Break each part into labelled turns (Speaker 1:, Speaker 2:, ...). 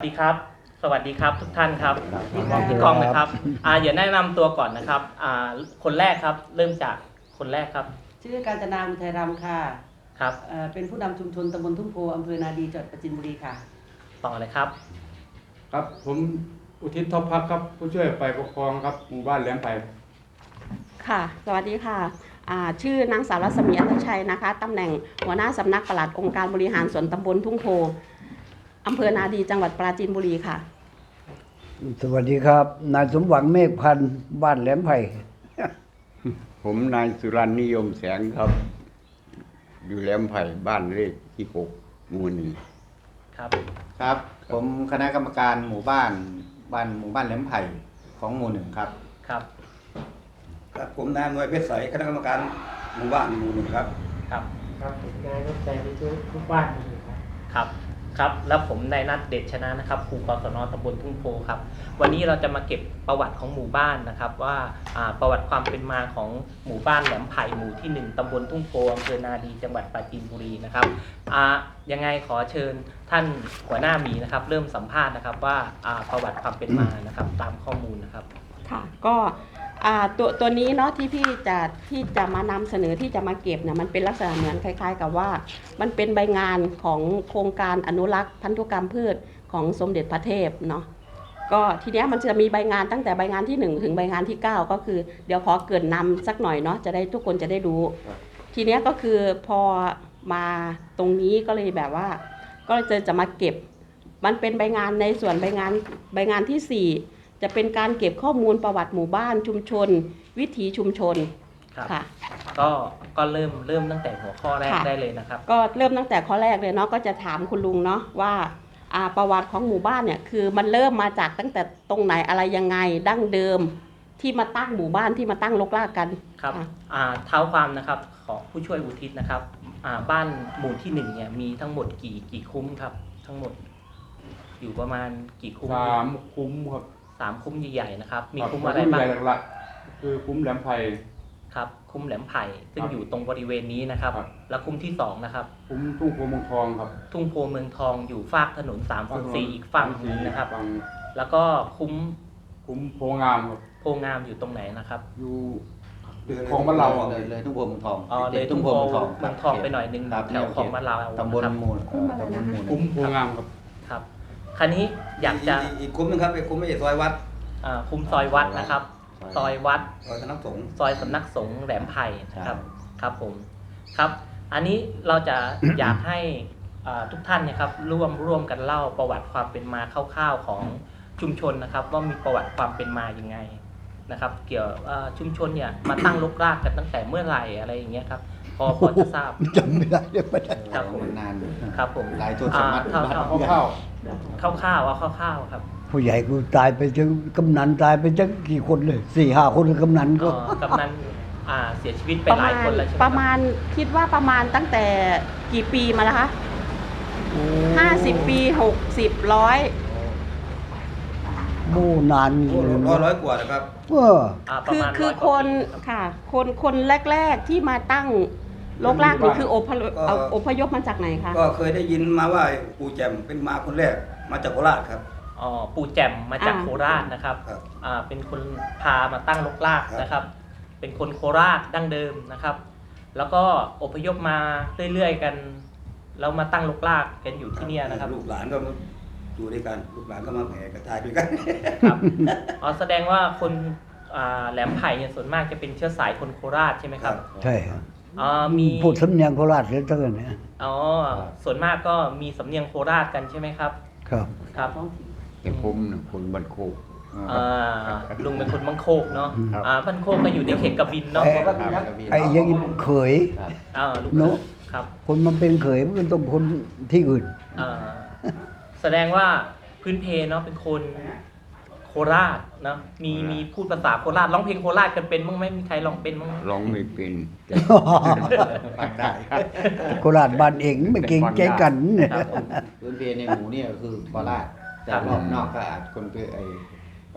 Speaker 1: สวัสดีครับ สวัสดีครับทุกท่านครับ
Speaker 2: ครับ
Speaker 1: พี่กองพี่กองนะครับอ่าเดี๋ยวแนะนำตัวก่อนนะครับอ่าคนแรกครับเริ่มจากคนแรกครับ
Speaker 3: ชื่อการจนาอุทัยรำค่ะ
Speaker 1: ครับ
Speaker 3: เอ่อเป็นผู้นำชุมชนตำบลทุ่งโพอำเภอนาดีจังหวัดปราจินบุรีค่ะ
Speaker 1: ต่อเลยครับ
Speaker 2: ครับผมอุทิศทบพักครับ ผู้ช่วยฝ่ายปกครองครับหมู่บ้านแหลมไผ่
Speaker 4: ค่ะ สวัสดีค่ะอ่าชื่อนางสาวรัศมีอัตชัยนะคะตำแหน่งหัวหน้าสำนักปลัดองค์การบริหารส่วนตำบลทุ่งโพ อำเภอนาดีจังหวัดปราจีนบุรีค่ะ
Speaker 5: สวัสดีครับ นายสมหวังเมฆพันธ์บ้านแหลมไผ่
Speaker 6: ผมนายสุรันนิยมแสงครับ อยู่แหลมไผ่บ้านเลขที่หกหมู่หนึ่ง
Speaker 1: ครับ
Speaker 7: ครับ ผมคณะกรรมการหมู่บ้านบ้านหมู่บ้านแหลมไผ่ของหมู่หนึ่งครับ
Speaker 1: ครับ
Speaker 8: ครับผมนายอำนวยเพชรใสคณะกรรมการหมู่บ้านหมู่หนึ่งครับ
Speaker 1: ครับ
Speaker 9: ครับผมนายรบใจไปทุกทุกบ้านเลยครับ
Speaker 1: ครับ ครับแล้วผมนายนัทเดชชนะนะครับครูกศนตำบลทุ่งโพครับวันนี้เราจะมาเก็บประวัติของหมู่บ้านนะครับ ว่าประวัติความเป็นมาของหมู่บ้านแหลมไผ่หมู่ที่หนึ่งตำบลทุ่งโพอำเภอนาดีจังหวัดปราจีนบุรีนะครับยังไงขอเชิญท่านหัวหน้าหมีนะครับ เริ่มสัมภาษณ์นะครับว่าประวัติความเป็นมานะครับตามข้อมูลนะครับ
Speaker 4: ค่ะก็ อ่าตัวตัวนี้เนาะที่พี่จะที่จะมานำเสนอที่จะมาเก็บเนี่ยมันเป็นลักษณะเหมือนคล้าย ๆ กับว่า มันเป็นใบงานของโครงการอนุรักษ์พันธุกรรมพืชของสมเด็จพระเทพเนาะก็ทีเนี้ยมันจะมีใบงานตั้งแต่ใบงานที่ 1 ถึงใบงานที่ 9 ก็คือเดี๋ยวขอเกรินนำสักหน่อยเนาะจะได้ทุกคนจะได้รู้ ทีเนี้ยก็คือพอมาตรงนี้ก็เลยแบบว่า ก็จะจะมาเก็บ มันเป็นใบงานในส่วนใบงานใบงานที่4 จะเป็นการเก็บข้อมูลประวัติหมู่บ้านชุมชน วิถีชุมชน
Speaker 1: ครับ
Speaker 4: ค่ะ
Speaker 1: ก็ก็เริ่มเริ่มตั้งแต่หัวข้อแรก
Speaker 4: ค่ะ
Speaker 1: ได้เลยนะครับ
Speaker 4: ก็เริ่มตั้งแต่ข้อแรกเลยเนาะก็จะถามคุณลุงเนาะว่าอ่าประวัติของหมู่บ้านเนี่ยคือมันเริ่มมาจากตั้งแต่ตรงไหนอะไรยังไงดั้งเดิม ที่มาตั้งหมู่บ้านที่มาตั้งลกลากกัน
Speaker 1: ครับ
Speaker 4: ค่ะ
Speaker 1: อ่าเท้าความนะครับของผู้ช่วยอุทิศนะครับอ่าบ้านหมู่ที่หนึ่งเนี่ยมีทั้งหมดกี่กี่คุ้มครับ ทั้งหมด อยู่ประมาณกี่คุ้ม
Speaker 2: สามคุ้มครับ
Speaker 1: สามคุ้มใหญ่ๆนะครับ มี
Speaker 2: รับ
Speaker 1: คุ้มอะไรบ้าง
Speaker 2: ใหญ่หลักๆคือคุ้มแหลมไผ่
Speaker 1: ครับคุ้มแหลมไผ่ซึ่ง
Speaker 2: ครับ
Speaker 1: อยู่ตรงบริเวณนี้นะครับ
Speaker 2: ครับ
Speaker 1: แล้วคุ้มที่สองนะครับ
Speaker 2: คุ้มทุ่งโพเมืองทองครับ
Speaker 1: ทุ่งโพเมืองทองอยู่ฝากถนน3ามสี่อีกฝั่งหนึงนะครับ
Speaker 2: ฝั่ง
Speaker 1: แล้วก็คุ้ม
Speaker 2: คุ้มโพงามครับ
Speaker 1: โพงามอยู่ตรงไหนนะครับ
Speaker 2: อยู่ของบ้านเราอะ
Speaker 7: เลยเลยทุ่งโพเมืองทอง
Speaker 1: อ๋อเลย
Speaker 7: ติด
Speaker 1: ทุ่งโพ
Speaker 7: เมืองทอง
Speaker 1: เมืองทองไปหน่อยนึง
Speaker 7: ครับ
Speaker 1: แถวของมะลาว
Speaker 7: ตำบล
Speaker 1: นะครับ
Speaker 7: หมู่เอ่อตำบลหมู่หนึ่
Speaker 2: คุ้ม
Speaker 7: ง
Speaker 2: โพงามครับ
Speaker 1: ครับคราวนี้อยากจะ
Speaker 8: กอีกคุ้มหนึงครับเป็นคุ้มไม่ใช่ซอยวัด
Speaker 1: อ่าคุ้มซอยวัดนะครับ ซอยวัด
Speaker 8: ซอยธนสงฆ์
Speaker 1: ซอยสำนักสงฆ์แหลมไผ่นะครับครับผมครับ อันนี้เราจะ อยากให้อ่าทุกท่านเนะครับร่วมร่วมกันเล่าประวัติความเป็นมาคร่าวๆของชุมชนนะครับ ว่ามีประวัติความเป็นมายังไงนะครับ เกี่ยวอ่าชุมชนเนี่ยมาตั้งรกรากกันตั้งแต่เมื่อไหร่อะไรอย่างเงี้ยครับพอพอจะทราบ
Speaker 5: จำไม่ได้เลยไม่ได้
Speaker 1: ครับผม
Speaker 7: นานอยู่
Speaker 1: ครับผม
Speaker 7: หลายตัวสมัติ
Speaker 1: อ่า
Speaker 7: บ้าน
Speaker 1: เท่า
Speaker 2: เข้าว
Speaker 1: ๆ คร่าวๆเอาคร่าวๆครับ
Speaker 5: ผู้ใหญ่กูตายไปจังกำนันตายไปจังกี่คนเลยสี่ห้าคนกำนันก็
Speaker 1: อ๋อกำนันอ่าเสียชีวิตไป
Speaker 4: ประ
Speaker 1: หลาย
Speaker 4: มาณ
Speaker 1: คนแล้วใช่ไหม
Speaker 4: ประ
Speaker 1: ค
Speaker 4: มา
Speaker 1: รับ
Speaker 4: ณคิดว่าประมาณตั้งแต่กี่ปีมาแล้วคะห้าสิบปีหกสิบร้อย
Speaker 5: โม่นาน
Speaker 8: โอ้
Speaker 5: เลย
Speaker 8: ร้อยร้อยกว่านะครับ
Speaker 5: เออ
Speaker 1: อ่าประ
Speaker 4: คือ
Speaker 1: มาณ
Speaker 4: คือ
Speaker 1: ร้ยก
Speaker 4: ค
Speaker 1: ว่านปีรับ
Speaker 4: ค่ะ คนคนแรก ๆที่มาตั้ง ลกลากนี่คืออพยพ
Speaker 8: ก็
Speaker 4: เอาอพยพมาจากไหนคะ
Speaker 8: ก็เคยได้ยินมาว่าปู่แจ่มเป็นมาคนแรกมาจากโคราชครับ
Speaker 1: อ๋อปู่แจ่มมาจาก
Speaker 4: อ่า
Speaker 1: โคราชนะครับ
Speaker 8: ครับ
Speaker 1: อ่าเป็นคนพามาตั้งลกลาก
Speaker 8: ครับ
Speaker 1: นะครับ เป็นคนโคราชดั้งเดิมนะครับ แล้วก็อพยพมาเรื่อยๆกันแล้วมาตั้งลกลากกันอยู่ที่เนี่ยนะครับ
Speaker 8: ลูกหลานก็มาอยู่ด้วยกันลูกหลานก็มาแผ่กระจายด้วยกัน
Speaker 1: ครับอ๋อแสดงว่าคนอ่าแหลมไผ่เนี่ยส่วนมากจะเป็นเชื้อสายคนโคราชใช่ไหมครับ
Speaker 5: ใช่ครับ
Speaker 1: อ๋อมี
Speaker 5: พูดสำเนียงโคราชเลยตั้งแต่เนี่ย
Speaker 1: อ๋อ ส่วนมากก็มีสำเนียงโคราชกันใช่ไหมครับ
Speaker 5: ครับ
Speaker 1: ครับ
Speaker 6: แต่ผมน่ะคนบันโคก
Speaker 1: อ่าลุงเป็นคนบังโคกเนาะ
Speaker 6: ครับ
Speaker 1: อ่าพันโคกก็อยู่ในเขตกบินเนาะ
Speaker 5: เอ๊ะไอ้อยังนี้เขย
Speaker 1: อ่าลูก
Speaker 5: เนอะ
Speaker 1: ครับ
Speaker 5: คนมันเป็นเขยมันต้องคนที่อื่น
Speaker 1: อ่าแสดงว่าพื้นเพเนาะเป็นคน โคราชเนาะมีมีพูดภาษาโคราชร้องเพลงโคราชกันเป็นบ้างไหมมีใครร้องเป็นบ้างไหม
Speaker 6: ร้องไม่เป็นแต่
Speaker 7: ฟังได้ครับ
Speaker 5: โคราชบ้านเองไม่เก่งใจกันเนี่ย
Speaker 1: ครับผม
Speaker 7: พื้นเพในหมู่เนี่ยก็คือโคราชแต่
Speaker 1: ครับ
Speaker 7: รอบนอกก็อาจคนไปไอ้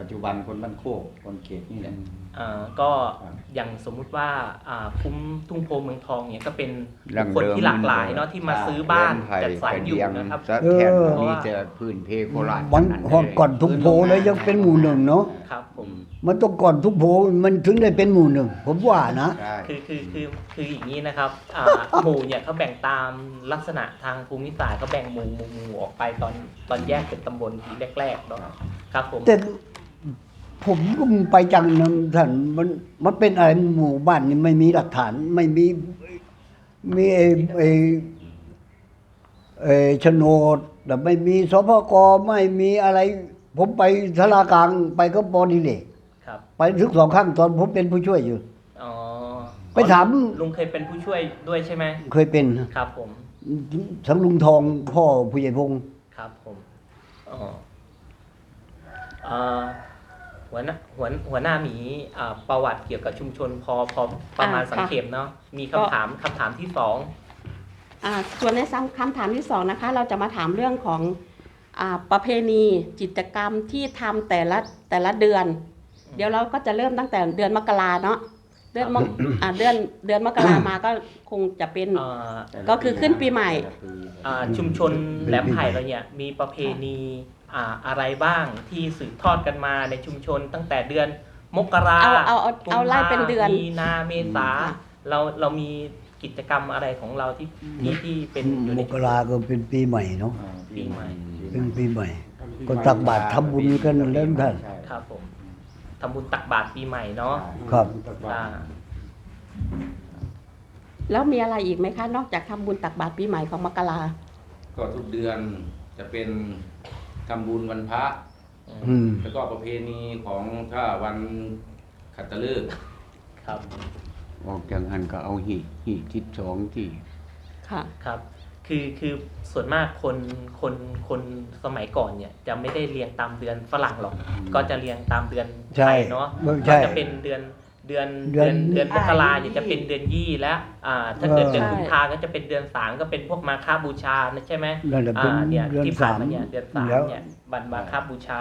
Speaker 7: ปัจจุบันคนบ้านโคกคนเขตนี่แหละ
Speaker 1: อ่าก็
Speaker 7: ครับ
Speaker 1: อย่างสมมุติว่าอ่าคุ้มทุ่งโพเมืองทองเนี่ยก็เป็น
Speaker 6: ดั้ง
Speaker 1: คน
Speaker 6: เดิม
Speaker 1: ที่หลากหลายเนาะที่มาซื้อบ้าน
Speaker 6: เลี้ยงไผ่
Speaker 1: จัดสรร
Speaker 6: กระ
Speaker 1: อยู่
Speaker 6: เดียง
Speaker 1: นะครับ
Speaker 6: สะแทน
Speaker 5: เออ
Speaker 6: มีแต่พื้นเพโคราช
Speaker 5: วัน
Speaker 6: ทั้ง
Speaker 5: หอดก่อนทุกโพเลยยังเป็นหมู่หนึ่งเนาะ
Speaker 1: ครับผม
Speaker 5: มันต้องก่อนทุกโพมันถึงได้เป็นหมู่หนึ่งผมว่านะ
Speaker 7: ใช่
Speaker 1: คือคือคือคืออย่างนี้นะครับอ่า หมู่เนี่ยเขาแบ่งตามลักษณะทางภูมิศาสตร์เขาแบ่งหมู่หมู่หมู่ออกไปตอนตอนแยกเป็นตำบลทีแรกๆเนาะครับผม
Speaker 5: แต่ ผมก็ไปจังนึงท่านมันมันเป็นอะไรหมู่บ้านนี่ไม่มีหลักฐาน ไม่มีมีไอ้ไอ้ไอ้โฉนดแต่ไม่มีสพกไม่มีอะไร ผมไปสารากลางไปก็บอดีเลย
Speaker 1: ครับ
Speaker 5: ไปถึงสองครั้งตอนผมเป็นผู้ช่วยอยู่
Speaker 1: อ๋อ
Speaker 5: ไปถาม
Speaker 1: ลุงเคยเป็นผู้ช่วยด้วยใช่ไหม
Speaker 5: เคยเป็น
Speaker 1: ครับ ผม
Speaker 5: ทั้งลุงทองพ่อผู้ใหญ่พงษ์
Speaker 1: ครับผมอ๋ออ่า หัวหน้าหัวหัวหน้าหมีอ่าประวัติเกี่ยวกับชุมชนพอพอประมาณ
Speaker 4: อ่า
Speaker 1: สัง
Speaker 4: ค่ะ
Speaker 1: เขปเนาะมีคำถามคำถามที่สอง
Speaker 4: อ่าส่วนในซ้ำคำถามที่สองนะคะ เราจะมาถามเรื่องของอ่าประเพณีจิตรกรรมที่ทำแต่ละแต่ละเดือน เดี๋ยวเราก็จะเริ่มตั้งแต่เดือนมกราเนาะเดือนมกอ่าเดือนเดือนมกรามาก็คงจะเป็น
Speaker 1: อ่า
Speaker 4: ก็คือขึ้นปีใหม่
Speaker 1: อ่าชุมชนแหลมไผ่เราเนี่ยมีประเพณี อ่าอะไรบ้างที่สืบทอดกันมาในชุมชนตั้งแต่เดือนมกรา
Speaker 4: เอาเอาเอา
Speaker 1: กุมภ
Speaker 4: เอาไล่เป็นเดือน
Speaker 1: มีนาเมษา
Speaker 4: ค่ะ
Speaker 1: เราเรามีกิจกรรมอะไรของเราที่ที่ที่เป็นอยู่
Speaker 5: ม
Speaker 1: ใน
Speaker 5: กราก็เป็นปีใหม่เนาะ
Speaker 1: ปีใหม่
Speaker 5: เป็นปีใหม่ก็ตักบาตรทำบุญกันเริ่มท่าน
Speaker 7: ใช่
Speaker 1: ครับผมทำบุญตักบาตรปีใหม่เนาะ
Speaker 5: ครับ
Speaker 1: อ่า
Speaker 4: แล้วมีอะไรอีกไหมคะ นอกจากทำบุญตักบาตรปีใหม่ของมกรา
Speaker 10: ก็ทุกเดือนจะเป็น ทำบุญวันพระ
Speaker 5: อืม
Speaker 10: แล้วก็ประเพณีของถ้าวันขัตฤกษ์
Speaker 1: ครับ
Speaker 6: ออกจากหันก็เอาหีหีทิศสองที่
Speaker 4: ค่ะ
Speaker 1: ครับ คือคือส่วนมากคนคนคนสมัยก่อนเนี่ยจะไม่ได้เรียงตามเดือนฝรั่งหรอก ก็จะเรียงตามเดือน
Speaker 5: ใช่
Speaker 1: ไทยเนาะ
Speaker 5: ใช่
Speaker 1: ก็จะเป็นเดือน เดือน
Speaker 5: เดื
Speaker 1: เดื
Speaker 5: อ
Speaker 1: อนน เดือนมกราเนี่ยจะเป็นเดือนยี่แล้วอ่าถ้าเกิด
Speaker 5: เออ
Speaker 1: เดือนกุมภาก็จะเป็นเดือนสามก็เป็นพวกมาฆบูชานะใช่ไหม
Speaker 5: นั่นแหละเป็น
Speaker 1: อ่าเนี่ย
Speaker 5: เดือน
Speaker 1: ที่ผ่าน
Speaker 5: สาม
Speaker 1: มาเนี่ยเดือนสาม
Speaker 5: แล้ว
Speaker 1: เนี่ยวันมาฆบูชา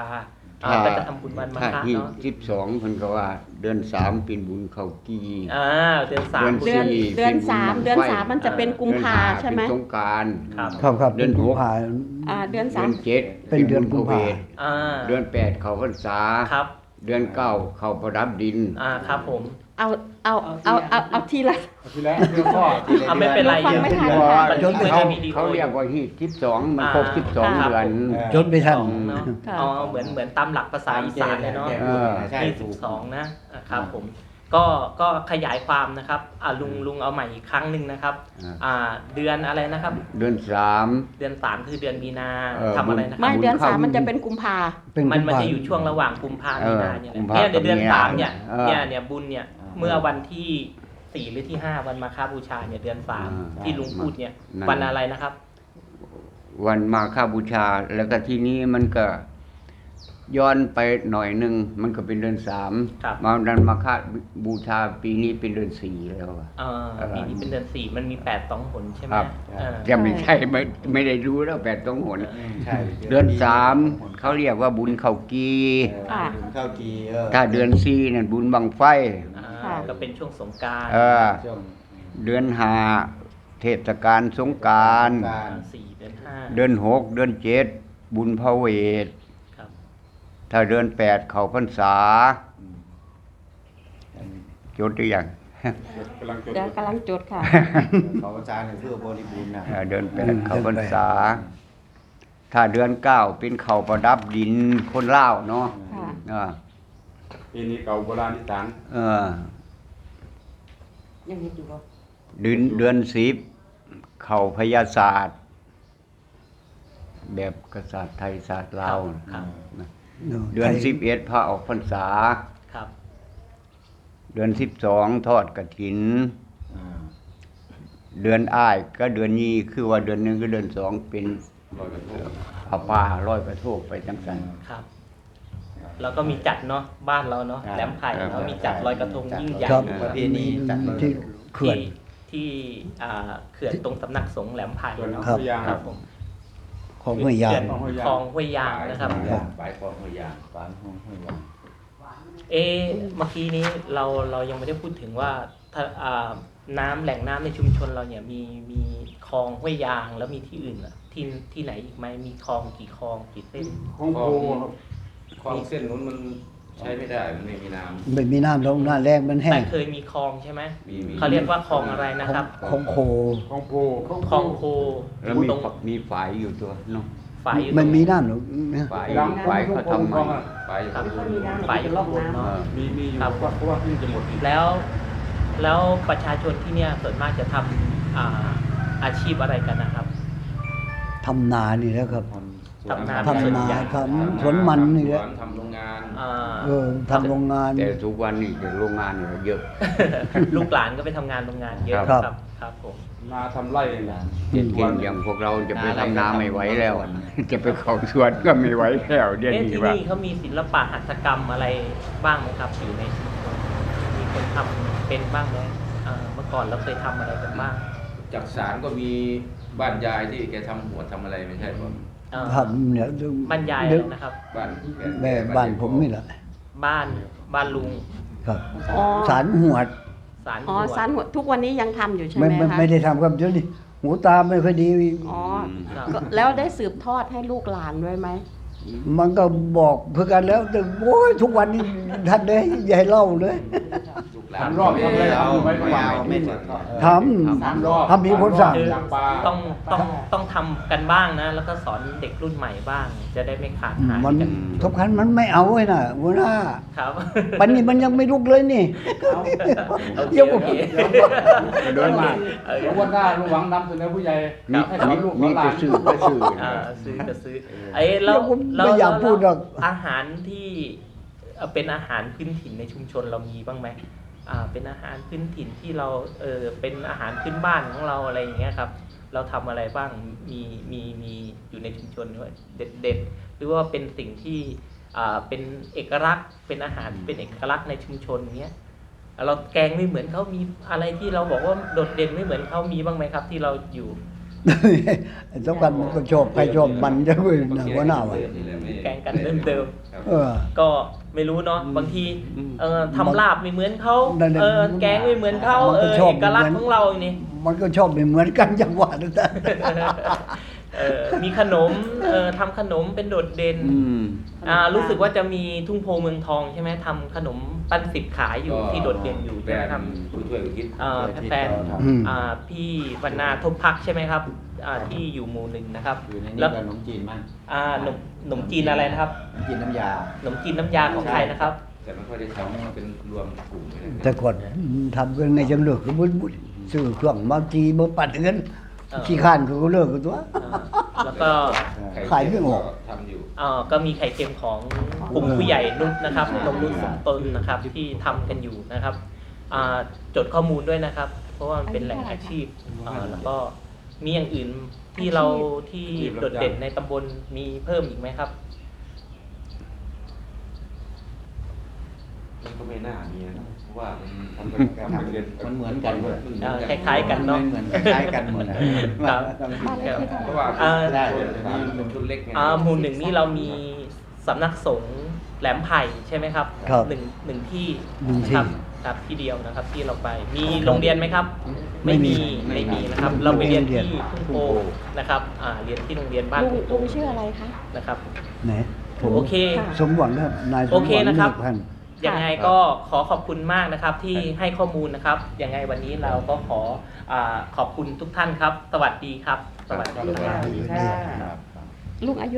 Speaker 1: อ่า
Speaker 6: ถ้า
Speaker 1: ก็จะทำบุญวันมา
Speaker 6: ถ้า
Speaker 1: ฆ
Speaker 6: หี
Speaker 1: เนาะ
Speaker 6: ทิศสองเพิ่นก็ว่า เดือนสามเป็นบุญเข้ากี
Speaker 1: อ่าเดือนสาม
Speaker 6: เดือน
Speaker 4: เดือน
Speaker 6: สี่
Speaker 4: เดือน
Speaker 6: เป็นบุญ
Speaker 4: สาม
Speaker 6: บั้งไฟ
Speaker 4: เดือนสามมันจะเป็นกุมภา
Speaker 6: เดือน
Speaker 4: ใช่ไหม
Speaker 6: เป็นสงกราร
Speaker 1: ครับ
Speaker 5: ครับครับ
Speaker 6: เดือนหก
Speaker 5: ผ่าน
Speaker 4: อ่าเดือน
Speaker 6: เดื
Speaker 4: สา
Speaker 6: อ
Speaker 4: ม
Speaker 6: นเจ็ด
Speaker 5: เป็นเดือนกุมภา
Speaker 6: บุญพระเวท
Speaker 1: อ่า
Speaker 6: เดือนแปดเขาพรรษา
Speaker 1: ครับ
Speaker 6: เดือนเก้าเขาประดับดิน
Speaker 1: อ่าครับผม
Speaker 4: เอาเอาเอาเอาเอาทีละ
Speaker 2: ทีละเรื่องข้อ
Speaker 1: เอาไม่เป็นไร
Speaker 4: ฟังไม่ทัน
Speaker 6: เพราะว่า
Speaker 1: บันทึกไว้
Speaker 6: เขา
Speaker 1: ในวิดีโอ
Speaker 6: เขาเรียกว่าหีทิศสองมันครบ
Speaker 1: อ่า
Speaker 6: ทิศสอง
Speaker 1: ครับ
Speaker 6: เดือน
Speaker 5: จนไม่ทัน
Speaker 1: สองเนาะ
Speaker 4: ค่ะ
Speaker 1: อ๋อเหมือนเหมือนตามหลักภาษาอีสานเลยเนาะ
Speaker 6: เออ
Speaker 7: ใช่
Speaker 1: ยี่สิ
Speaker 7: ถู
Speaker 1: บ
Speaker 7: ก
Speaker 1: สองนะอะครับผม ก็ก็ขยายความนะครับอ่าลุงลุงเอาใหม่อีกครั้งหนึ่งนะครับ
Speaker 6: อ่า
Speaker 1: อ่าเดือนอะไรนะครับ
Speaker 6: เดือนสาม
Speaker 1: เดือนสามคือเดือนมีนา
Speaker 6: เออ
Speaker 1: ทำอะไรนะค
Speaker 4: ไม่
Speaker 1: รับ
Speaker 4: เดือนสาม
Speaker 6: บุญเข้ามั
Speaker 4: มันจะเป็นกุมภา
Speaker 5: เป็น
Speaker 1: มันมัน
Speaker 5: กุภา
Speaker 1: จะอยู่ช่วงระหว่างกุมภา
Speaker 6: เอ
Speaker 1: มี
Speaker 6: อ
Speaker 1: นาเนี่ยแห
Speaker 6: กุ
Speaker 1: ละ
Speaker 6: มภา
Speaker 1: เนี่ยเดี๋ยวเดือน
Speaker 6: กับมีนา
Speaker 1: สามเนี่ย
Speaker 6: เออ
Speaker 1: เนี่ยเนี่ยบุญเนี่ยเมื่อวันที่สี่หรือที่ห้าวันมาฆบูชาเนี่ยเดือนสาม
Speaker 6: อ่า
Speaker 1: ที่ลุงพูดเนี่ย
Speaker 6: นั่น
Speaker 1: วันอะไรนะครับ
Speaker 6: วันมาฆบูชา แล้วก็ทีนี้มันก็ ย้อนไปหน่อยหนึ่งมันก็เป็นเดือนสาม
Speaker 1: ครับ
Speaker 6: มาดันมาฆบูชาปีนี้เป็นเดือนสี่แล้วอะ
Speaker 1: เอ่อ
Speaker 6: เออ
Speaker 1: ปีนี้เป็นเดือนสี่มันมีแปดสองหนใช่ไหม
Speaker 6: ครับ
Speaker 1: เออ
Speaker 6: จะไม่ใช่ไม่ไม่ได้รู้แล้วแปดต้องหน
Speaker 7: อืมใช่
Speaker 6: เดือนสามเขาเรียกว่าบุญเขากี
Speaker 7: เออบุญเข้ากีเออ
Speaker 6: ถ้าเดือนสี่นั่นบุญบังไฟ
Speaker 1: อ่า
Speaker 4: ค่ะ
Speaker 1: ก็เป็นช่วงสงกราร
Speaker 6: เออ
Speaker 7: ช่วง
Speaker 6: เดือนห้าเทศกาลสงกราร
Speaker 7: การ
Speaker 1: สี่เดือนห้า
Speaker 6: เดือนหกเดือนเจ็ดบุญพระเวท
Speaker 1: ครับ
Speaker 6: ถ้าเดือนแปดเขาพรรษา
Speaker 7: อืม
Speaker 6: จดหรือยัง
Speaker 2: กำลังจด
Speaker 4: เดี๋ยวกำลังจดค่ะ
Speaker 7: ขอประจานในเพื่อบริบูรณ์นะ
Speaker 6: เออเดือนแปดเขาพรรษา ถ้าเดือนเก้าเป็นเขาประดับดินคนเล่าวเนาะ
Speaker 4: ค่ะ
Speaker 6: เออ
Speaker 2: ปีนี้เก่าโบราณอีสาน
Speaker 6: เออ
Speaker 3: ยังเห็นอยู่บ่
Speaker 6: เดือนเดือนสิบเขาพยาศาสตร์ แบบกษัตริย์ไทยศาสตร์ลาว
Speaker 1: ครับ
Speaker 6: เดือนสิบเอ็ดพระออกพรรษา
Speaker 1: ครับ
Speaker 6: เดือนสิบสองทอดกระถิน
Speaker 7: อ่า
Speaker 6: เดือนอ้ายก็เดือนนี้คือว่าเดือนหนึ่งก็เดือนสองเป็น
Speaker 2: ลอยกระทง
Speaker 6: เอาปลาร้อยกระทงไปจังสัน
Speaker 1: ครับ แล้วก็มีจัดเนาะบ้านเราเนาะ
Speaker 7: ครับ
Speaker 1: แหลมไผ่
Speaker 6: ครับ
Speaker 1: เรามีจัดลอยกระทงยิ่งใหญ่
Speaker 5: ครับ
Speaker 7: ประเพณีจัดเลย
Speaker 5: ที่เขื่อน
Speaker 1: ที่ที่อ่าเขื่อนตรงสำนักสงฆ์แหลมไผ่
Speaker 2: ส่วน
Speaker 1: เนาะ
Speaker 5: ครับ
Speaker 2: พยาง
Speaker 1: ครับผม
Speaker 5: ขอของห้วยยาง
Speaker 1: เขื่อนคลองห้วยยางนะครับ
Speaker 5: ครับ
Speaker 10: ฝายคลองห้วยยาง
Speaker 7: ฝานห้องห้วยยาง
Speaker 1: เอะเมื่อกี้นี้เราเรายังไม่ได้พูดถึงว่าถ้าอ่าน้ำแหล่งน้ำในชุมชนเราเนี่ยมีมีคลองห้วยยางแล้วมีที่อื่นอะที่ที่ไหนอีกไหมมีคลองกี่คลองกี่เส้น
Speaker 2: ของโพครับ
Speaker 10: คลองเส้นนู้นมัน ใช้ไม่ได้มันไม่มีน้ำ
Speaker 5: ไม่มีน้ำลงหน้าแรงมันแห้
Speaker 1: แต่
Speaker 5: ง
Speaker 1: เคยมีคลองใช่ไหม
Speaker 10: มีมี
Speaker 1: เขาเรียกว่าคลองอะไรนะครับ
Speaker 5: ของโค
Speaker 2: ของโพ
Speaker 1: คลองโพ
Speaker 6: แล้วมี
Speaker 1: ตรง
Speaker 6: มีฝายอยู่ตัวเนาะ
Speaker 1: ฝายอยู่ตรง
Speaker 5: มันมีน้ำหรอกนะ
Speaker 6: ฝาย
Speaker 2: หลัง
Speaker 6: ฝายเขาทำใหม่
Speaker 10: ไป
Speaker 1: ครับ
Speaker 3: ก็มีน้ำ
Speaker 1: ฝายอ
Speaker 3: จะ
Speaker 1: ยู่
Speaker 3: ล็
Speaker 1: ข้า
Speaker 3: องก
Speaker 1: บน
Speaker 3: น้ำ
Speaker 1: เนาะ
Speaker 2: มีมีอยู่
Speaker 1: ครับ
Speaker 2: เพราะว่าเพิ่งจะหมดอีก
Speaker 1: แล้วแล้วประชาชนที่เนี่ยส่วนมากจะทำอ่าอาชีพอะไรกันนะครับ
Speaker 5: ทำนานี่แหล้วครับ
Speaker 1: ทำนา
Speaker 5: ทำนาทำสวนมันนี่แหละ
Speaker 10: ทำโรงงาน
Speaker 1: อ่า
Speaker 5: เออทำโรงงาน
Speaker 6: แต่ทุกวันนี้เดี๋ยวโรงงานเนี่ยเยอะ
Speaker 1: ลูกหลานก็ไปทำงานโรงงานเยอะ
Speaker 5: ครับ
Speaker 1: ครับครับผม
Speaker 2: นาทำไร่นะ
Speaker 6: เช่นเช่นอย่างพวกเราจะไปทำนาไม่ไหวแล้ว จะไปเข้าสวนก็ไม่ไหวแล้วเดี๋ยว
Speaker 1: เอ๊ะ
Speaker 6: นี้
Speaker 1: ที่
Speaker 6: ว่า
Speaker 1: นี่เขามีศิลปะหัตถกรรมอะไรบ้างไหมครับอยู่ในชุมชนมีคนทำเป็นบ้างไหมอ่าเมื่อก่อนเราเคยทำอะไรกันบ้าง
Speaker 10: จากสารก็มีบ้านยายที่แกทำหัวทำอะไรไม่ใช่ป่ะ
Speaker 1: อ่า
Speaker 5: ทำเนี่ย
Speaker 1: บรรยายอะไรนะครับ
Speaker 10: บ้านก
Speaker 5: แม่บ้านผมนี่แหละ
Speaker 1: บ้านบ้านลุง
Speaker 5: ครับ
Speaker 4: อ๋อ
Speaker 5: สารหวด
Speaker 1: สาร
Speaker 4: อ๋อ
Speaker 1: หัว
Speaker 4: สารหัวทุกวันนี้ยังทำอยู่ใช่ไห
Speaker 5: ไม่
Speaker 4: ม
Speaker 5: ไม่
Speaker 4: คะ
Speaker 5: ไม่ได้ทำครับเดี๋ยวนี้หูตาไม่ค่อยดี
Speaker 4: อ๋อ
Speaker 1: ครับ
Speaker 4: ก็แล้วได้สืบทอดให้ลูกหลานด้วยไหม
Speaker 5: มันก็บอกเพื่อกันแล้วแต่โอ้ยทุกวันนี้ท่านเลยอย่าให้เล่าเลย
Speaker 10: ลูกหลาน
Speaker 2: สามรอบทำอะไร
Speaker 7: เอา
Speaker 2: ทำไว้
Speaker 7: ไม่
Speaker 2: ก่อน
Speaker 7: เอาไม่ถึง
Speaker 5: ท
Speaker 2: สามรอบ
Speaker 5: ทำมีคนสั่ง
Speaker 2: สามรอบยางปลา
Speaker 1: ต้องต้องต้องทำกันบ้างนะ แล้วก็สอนเด็กรุ่นใหม่บ้าง จะได้ไม่ขาดหายำ
Speaker 5: มัน
Speaker 1: กัน
Speaker 5: ทุกครั้งมันไม่เอาไว้น่ะหัวหน้า
Speaker 1: ครับ
Speaker 5: ปันนี้มันยังไม่ลุกเลยนี่
Speaker 1: โอเค
Speaker 5: เดี๋ยวผม
Speaker 1: โอเค
Speaker 6: โดยมาก
Speaker 1: เออ
Speaker 2: แล้ววันหน้าลุงหวังนำเสนอผู้ใหญ่
Speaker 6: มี
Speaker 2: ให้สอนลูกส
Speaker 6: มี
Speaker 2: อนหลา
Speaker 6: ก็
Speaker 2: น
Speaker 6: ซื้อก็ซื้อ
Speaker 1: อ่าซื้อก็ซื้อไอ้แล้ว
Speaker 5: เดี๋ยวผม
Speaker 1: แล้ว
Speaker 5: ไม่อยาก
Speaker 1: แล้ว
Speaker 5: พูดหรอก
Speaker 1: อาหารที่เอ่อเป็นอาหารพื้นถิ่นในชุมชนเรามีบ้างไหมอ่า เป็นอาหารพื้นถิ่นที่เราเออเป็นอาหารพื้นบ้านของเราอะไรอย่างเงี้ยครับ เราทำอะไรบ้างมีมีมีอยู่ในชุมชนด้วยเด็ดเด็ดๆหรือว่าเป็นสิ่งที่อ่าเป็นเอกลักษณ์เป็นอาหารเป็นเอกลักษณ์ในชุมชนเงี้ยเราแกงไม่เหมือนเขามีอะไรที่เราบอกว่าโดดเด่นไม่เหมือนเขามีบ้างไหมครับ ที่เราอยู่
Speaker 5: สำคัญมันก็ชอบใครชอบมันจะคุยนะหัวหน้าว่ะ
Speaker 1: แกงกันเดิม
Speaker 5: เออ
Speaker 1: ๆก็ ไม่รู้เนาะบางทีเออทำลาบไม่เหมือนเขา
Speaker 5: นั่นแหละ
Speaker 1: เออแกงไม่เหมือนเขา
Speaker 5: มัน
Speaker 1: เอ
Speaker 5: ก็
Speaker 1: อ
Speaker 5: ชอบ
Speaker 1: เอกลักษ
Speaker 5: เหมื
Speaker 1: ณ์
Speaker 5: อน
Speaker 1: ของเรานี่
Speaker 5: มันก็ชอบไม่เหมือนกันจังหวะนั่นแหละ
Speaker 1: เออมีขนมเออทำขนมเป็นโดดเด่น
Speaker 6: อืม
Speaker 1: อ่ารู้สึกว่าจะมีทุ่งโพเมืองทองใช่ไหมทำขนมปั้นสิบขายอยู่ที่โดดเด่นอยู่
Speaker 10: แบ
Speaker 1: ใช่ไหม
Speaker 10: น
Speaker 1: ครับ
Speaker 10: ผู้ช่วยอุทิศ
Speaker 1: อ่าแฟน
Speaker 5: อืม
Speaker 1: อ่าพี่วรรณาทบพักใช่ไหมครับ อ่าที่อยู่หมู่หนึ่งนะครับ
Speaker 7: อยู่ในนี้
Speaker 1: แล้ว
Speaker 7: ก็ขนมจีนมั้ง
Speaker 1: อ่าขนมขนมจีนอะไรนะครับ
Speaker 7: ขนมจีนน้ำยา
Speaker 1: ขนมจีนน้ำยาของใครนะครับ
Speaker 10: แต่ไม่ค่อยได้ทำเป็นรวมกลุ่มเลย
Speaker 5: แต่ก่อนทำกันในจังเลิกก็บุญบุญซื้อเครื่องมาจีมาปัดเงิน
Speaker 1: เออ
Speaker 5: ขี้ข้านเขาก็เลิกกันตัว
Speaker 1: อ่าแล้วก็
Speaker 5: ขายไม่ออก
Speaker 10: ทำอยู่
Speaker 1: เอ่อก็มีไข่เค็มของกลุ่มผู้ใหญ่นุชนะครับนมนุชสมตนนะครับที่ทำกันอยู่นะครับอ่าจดข้อมูลด้วยนะครับ เพราะว่ามันเป็นแหล่งอาชีพอ่าแล้วก็ มีอย่างอื่นที่เราที่โดดเด่นในตำบลมีเพิ่มอีกไหมครับ
Speaker 10: มันก็ไม่น่ามีนะเพราะว่ามันทำเป็น
Speaker 7: มันเหมือนกันเลย
Speaker 1: เอ่อคล้ายๆกันเนาะ
Speaker 7: เหมือนคล้ายๆกันหมดอะ
Speaker 1: ครับ
Speaker 4: บ้านเลขที่เท่าไหร่
Speaker 10: เพราะว่า
Speaker 1: อ่า
Speaker 7: ได้
Speaker 10: เป็นชุดเล็กไง
Speaker 1: อ่าหมู่หนึ่งนี่เรามีสำนักสงฆ์ แหลมไผ่ใช่ไหมครับ
Speaker 5: ครับ
Speaker 1: หนึ่งหนึ่งที่
Speaker 5: หนึ่งที่
Speaker 1: ครับครับที่เดียวนะครับที่เราไป มีโรงเรียนไหมครับ
Speaker 5: ไม่มี
Speaker 1: ไม่มีนะครับ
Speaker 5: ไม่มี
Speaker 1: เราไปเรียน
Speaker 5: ไม่มี
Speaker 1: ที่
Speaker 5: เรียน
Speaker 1: ทุ่งโพนะครับอ่าเรียนที่โรงเรียนบ้าน
Speaker 4: ลุง
Speaker 1: ทุ่งโพ
Speaker 4: ลุงชื่ออะไรคะ
Speaker 1: นะครับ
Speaker 5: ไหนผม
Speaker 1: โอเค
Speaker 4: ค่ะ
Speaker 5: สมหวังนะครับนายสม
Speaker 1: โอ
Speaker 5: ห
Speaker 1: เค
Speaker 5: วัง
Speaker 1: นะครับ
Speaker 5: เลิกพันธุ์
Speaker 1: ยังไงก็ขอขอบคุณมากนะครับที่ให้ข้อมูลนะครับ ยังไงวันนี้เราก็ขออาขอบคุณทุกท่านครับ สวัสดีครับ สวัสดีครับ
Speaker 3: ค่ะ
Speaker 4: ลุงอายุ